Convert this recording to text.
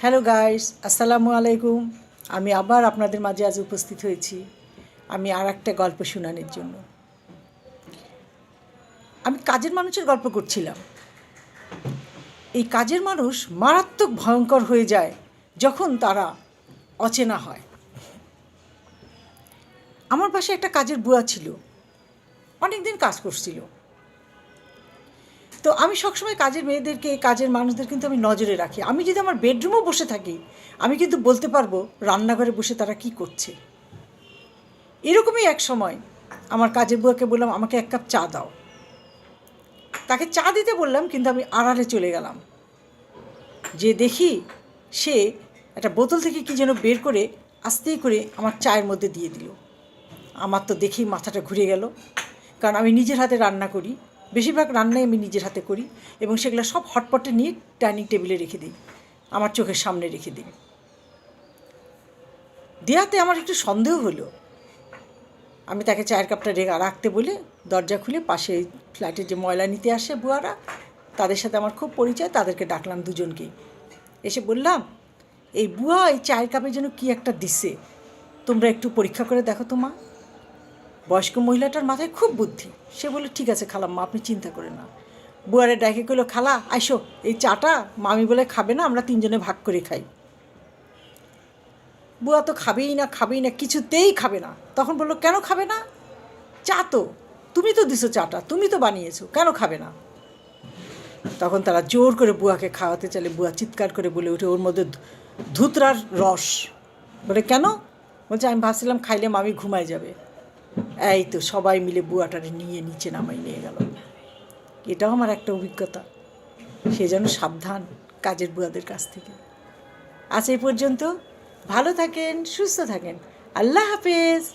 Hello guys, আসসালামু আলাইকুম। আমি আবার আপনাদের মাঝে আজ উপস্থিত হয়েছি। আমি আর একটা গল্প শোনানোর জন্য। আমি কাজের মানুষের গল্প করছিলাম। এই কাজের মানুষ মারাত্মক ভয়ঙ্কর হয়ে যায় যখন তারা অচেনা হয়। আমার পাশে একটা কাজের বুয়া ছিল। অনেক দিন কাজ করছিল। তো আমি সবসময় কাজের মেয়েদেরকে, কাজের মানুষদের কিন্তু আমি নজরে রাখি। আমি যদি আমার বেডরুমও বসে থাকি, আমি কিন্তু বলতে পারব রান্নাঘরে বসে তারা কি করছে। এরকমই এক সময় আমার কাজের বুয়াকে বললাম, আমাকে এক কাপ চা দাও। তাকে চা দিতে বললাম, কিন্তু আমি আড়ালে চলে গেলাম। যে দেখি সে একটা বোতল থেকে কি যেন বের করে আস্তে করে আমার চায়ের মধ্যে দিয়ে দিল। আমার তো দেখেই মাথাটা ঘুরে গেল, কারণ আমি নিজের হাতে রান্না করি। বেশিরভাগ রান্নাই আমি নিজের হাতে করি এবং সেগুলো সব হটপটে নিয়ে ডাইনিং টেবিলে রেখে দিই, আমার চোখের সামনে রেখে দিই। দেয়াতে আমার একটু সন্দেহ হলো। আমি তাকে চায়ের কাপটা রেখে রাখতে বলে দরজা খুলে পাশে ফ্ল্যাটে যে ময়লা নিতে আসে বুয়ারা, তাদের সাথে আমার খুব পরিচয়, তাদেরকে ডাকলাম দুজনকেই এসে বললাম, এই বুয়া, এই চায়ের কাপে যেন কি একটা দিছে, তোমরা একটু পরীক্ষা করে দেখো তো মা। বয়স্ক মহিলাটার মাথায় খুব বুদ্ধি। সে বলে ঠিক আছে খালাম্মা, আপনি চিন্তা করে না। বুয়ারে ডাকে কইলো, খালা, আইসো, এই চাটা মামি বলে খাবে না, আমরা তিনজনে ভাগ করে খাই। বুয়া তো খাবেই না খাবেই না, কিছুতেই খাবে না। তখন বলল, কেন খাবে না? চা তো, তুমি তো দিছো চাটা, তুমি তো বানিয়েছো, কেন খাবে না? তখন তারা জোর করে বুয়াকে খাওয়াতে চলে বুয়া চিৎকার করে বলে উঠে ওর মধ্যে ধুতরার রস। বলে, কেন? বলছে, আমি ভাবছিলাম খাইলে মামি ঘুমায় যাবে। এই তো সবাই মিলে বুয়াটারে নিয়ে নিচে নামাই, নিয়ে গেল। এটাও আমার একটা অভিজ্ঞতা। সে যেন সাবধান কাজের বুয়াদের কাছ থেকে। আজ এই পর্যন্ত ভালো থাকেন, সুস্থ থাকেন। আল্লাহ হাফেজ।